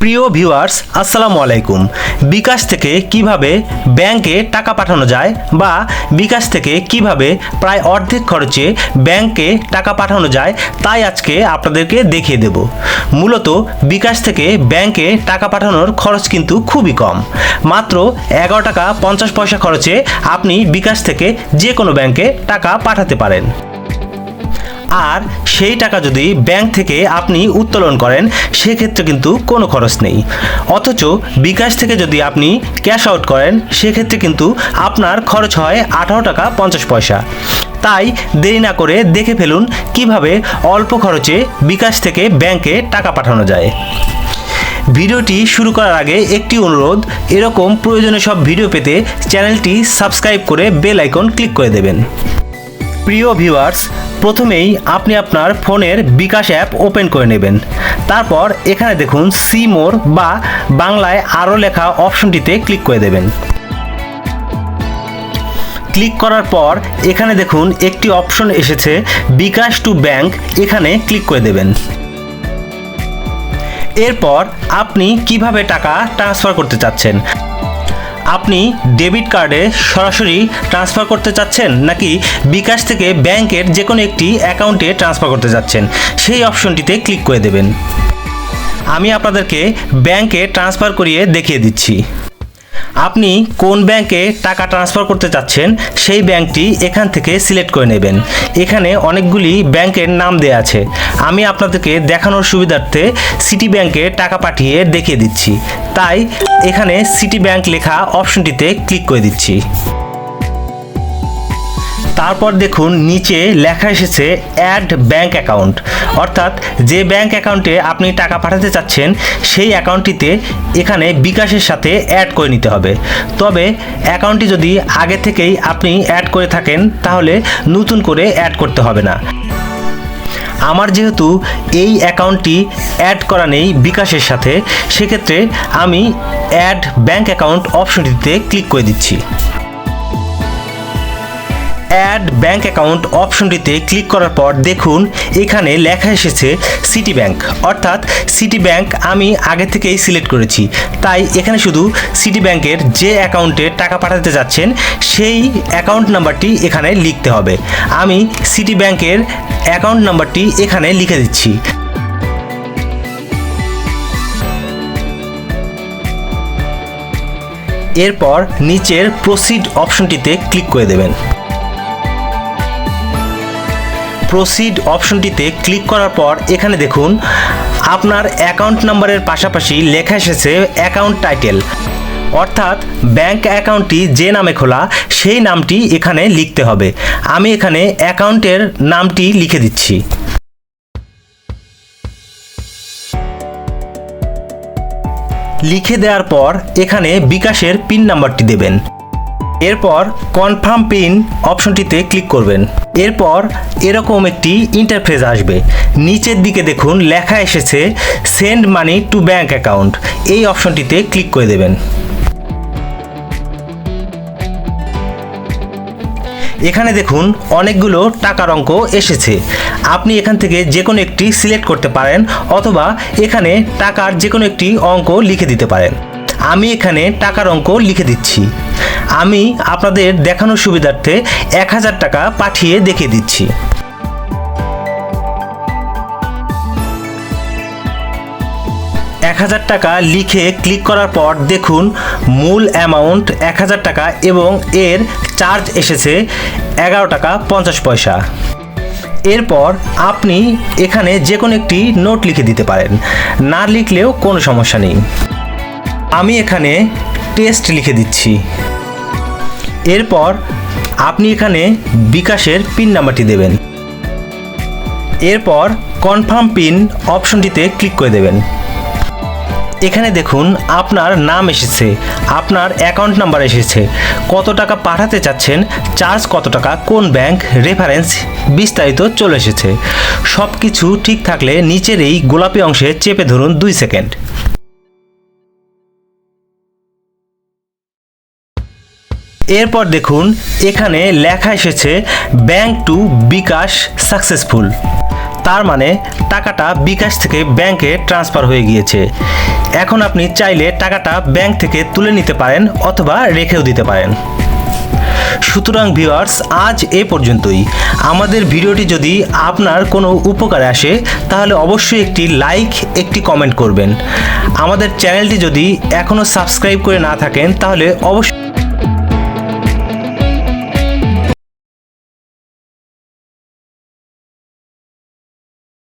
প্রিয় ভিউয়ার্স, আসসালামু আলাইকুম। বিকাশ থেকে কীভাবে ব্যাংকে টাকা পাঠানো যায় বা বিকাশ থেকে কীভাবে প্রায় অর্ধেক খরচে ব্যাংকে টাকা পাঠানো যায়, তাই আজকে আপনাদেরকে দেখিয়ে দেব। মূলত বিকাশ থেকে ব্যাংকে টাকা পাঠানোর খরচ কিন্তু খুবই কম। মাত্র এগারো টাকা পঞ্চাশ পয়সা খরচে আপনি বিকাশ থেকে যে কোনো ব্যাংকে টাকা পাঠাতে পারেন। আর সেই টাকা যদি ব্যাংক থেকে আপনি উত্তোলন করেন, সেক্ষেত্রে কিন্তু কোনো খরচ নেই। অথচ বিকাশ থেকে যদি আপনি ক্যাশ আউট করেন, সেক্ষেত্রে কিন্তু আপনার খরচ হয় আঠারো টাকা পঞ্চাশ পয়সা। তাই দেরি না করে দেখে ফেলুন কীভাবে অল্প খরচে বিকাশ থেকে ব্যাংকে টাকা পাঠানো যায়। ভিডিওটি শুরু করার আগে একটি অনুরোধ, এরকম প্রয়োজনীয় সব ভিডিও পেতে চ্যানেলটি সাবস্ক্রাইব করে বেল আইকন ক্লিক করে দেবেন। প্রিয় ভিউয়ার্স, প্রথমেই আপনি আপনার ফোনের বিকাশ অ্যাপ ওপেন করে নেবেন। তারপর এখানে দেখুন সি মোর বা বাংলায় আরও লেখা অপশনটিতে ক্লিক করে দেবেন। ক্লিক করার পর এখানে দেখুন একটি অপশন এসেছে বিকাশ টু ব্যাংক, এখানে ক্লিক করে দেবেন। এরপর আপনি কীভাবে টাকা ট্রান্সফার করতে চাচ্ছেন? আপনি ডেবিট কার্ডে সরাসরি ট্রান্সফার করতে চাচ্ছেন নাকি বিকাশ থেকে ব্যাংকের যে কোনো একটি অ্যাকাউন্টে ট্রান্সফার করতে চাচ্ছেন, সেই অপশনটিতে ক্লিক করে দেবেন। আমি আপনাদেরকে ব্যাংকে ট্রান্সফার করিয়ে দেখিয়ে দিচ্ছি। আপনি কোন ব্যাংকে টাকা ট্রান্সফার করতে চাচ্ছেন, সেই ব্যাংকটি এখান থেকে সিলেক্ট করে নেবেন। এখানে অনেকগুলি ব্যাংকের নাম দেওয়া আছে। আমি আপনাদেরকে দেখানোর সুবিধার্থে সিটি ব্যাংকে টাকা পাঠিয়ে দেখিয়ে দিচ্ছি। তাই এখানে সিটি ব্যাংক লেখা অপশনটিতে ক্লিক করে দিচ্ছি। তারপর দেখুন নিচে লেখা এসেছে অ্যাড ব্যাংক অ্যাকাউন্ট অর্থাৎ যে ব্যাংক অ্যাকাউন্টে আপনি টাকা পাঠাতে চাচ্ছেন, সেই অ্যাকাউন্টটিতে এখানে বিকাশের সাথে অ্যাড করে নিতে হবে। তবে অ্যাকাউন্টটি যদি আগে থেকেই আপনি অ্যাড করে থাকেন, তাহলে নতুন করে অ্যাড করতে হবে না। আমার যেহেতু এই অ্যাকাউন্টটি অ্যাড করা নেই বিকাশের সাথে, সেক্ষেত্রে আমি অ্যাড ব্যাংক অ্যাকাউন্ট অপশনটিতে ক্লিক করে দিচ্ছি। অ্যাড ব্যাঙ্ক অ্যাকাউন্ট অপশনটিতে ক্লিক করার পর দেখুন, এখানে লেখা এসেছে সিটি ব্যাঙ্ক অর্থাৎ সিটি ব্যাঙ্ক আমি আগে থেকেই সিলেক্ট করেছি। তাই এখানে শুধু সিটি ব্যাংকের যে অ্যাকাউন্টে টাকা পাঠাতে যাচ্ছেন, সেই অ্যাকাউন্ট নাম্বারটি এখানে লিখতে হবে। আমি সিটি ব্যাংকের অ্যাকাউন্ট নাম্বারটি এখানে লিখে দিচ্ছি। এরপর নিচের প্রসিড অপশনটিতে ক্লিক করে দেবেন। প্রসিড অপশনটিতে ক্লিক করার পর এখানে দেখুন, আপনার অ্যাকাউন্ট নাম্বারের পাশাপাশি লেখা এসেছে অ্যাকাউন্ট টাইটেল অর্থাৎ ব্যাংক অ্যাকাউন্টটি যে নামে খোলা, সেই নামটি এখানে লিখতে হবে। আমি এখানে অ্যাকাউন্টের নামটি লিখে দিচ্ছি। লিখে দেওয়ার পর এখানে বিকাশের পিন নাম্বারটি দেবেন। এরপর কনফার্ম পিন অপশনটিতে ক্লিক করবেন। এরপর এরকম একটি ইন্টারফেস আসবে। নিচের দিকে দেখুন, লেখা এসেছে send money to bank account এই অপশনটিতে ক্লিক করে দেবেন। এখানে দেখুন, অনেকগুলো টাকার অঙ্ক এসেছে। আপনি এখান থেকে যে কোনো একটি সিলেক্ট করতে পারেন, অথবা এখানে টাকার যে কোনো একটি অঙ্ক লিখে দিতে পারেন। আমি এখানে টাকার অঙ্ক লিখে দিচ্ছি। আমি আপনাদের দেখানোর সুবিধার্থে এক হাজার টাকা পাঠিয়ে দেখিয়ে দিচ্ছি। এক হাজার টাকা লিখে ক্লিক করার পর দেখুন মূল অ্যামাউন্ট এক হাজার টাকা এবং এর চার্জ এসেছে এগারো টাকা পঞ্চাশ পয়সা। এরপর আপনি এখানে যে কোনো একটি নোট লিখে দিতে পারেন। না লিখলেও কোনো সমস্যা নেই। আমি এখানে টেস্ট লিখে দিচ্ছি। এরপর আপনি এখানে বিকাশের পিন নাম্বারটি দেবেন। এরপর কনফার্ম পিন অপশনটিতে ক্লিক করে দেবেন। এখানে দেখুন আপনার নাম এসেছে, আপনার অ্যাকাউন্ট নাম্বার এসেছে, কত টাকা পাঠাতে চাচ্ছেন চার্জ কত টাকা, কোন ব্যাংক রেফারেন্স বিস্তারিত চলে এসেছে। সব কিছু ঠিক থাকলে নিচের এই গোলাপি অংশে চেপে ধরুন দুই সেকেন্ড এরপর দেখুন, এখানে লেখা এসেছে ব্যাংক টু বিকাশ সাকসেসফুল তার মানে টাকাটা বিকাশ থেকে ব্যাংকে ট্রান্সফার হয়ে গিয়েছে। এখন আপনি চাইলে টাকাটা ব্যাংক থেকে তুলে নিতে পারেন অথবা রেখেও দিতে পারেন। সুতরাং ভিউয়ার্স, আজ এ পর্যন্তই। আমাদের ভিডিওটি যদি আপনার কোনো উপকারে আসে, তাহলে অবশ্যই একটি লাইক, একটি কমেন্ট করবেন। আমাদের চ্যানেলটি যদি এখনও সাবস্ক্রাইব করে না থাকেন, তাহলে অবশ্যই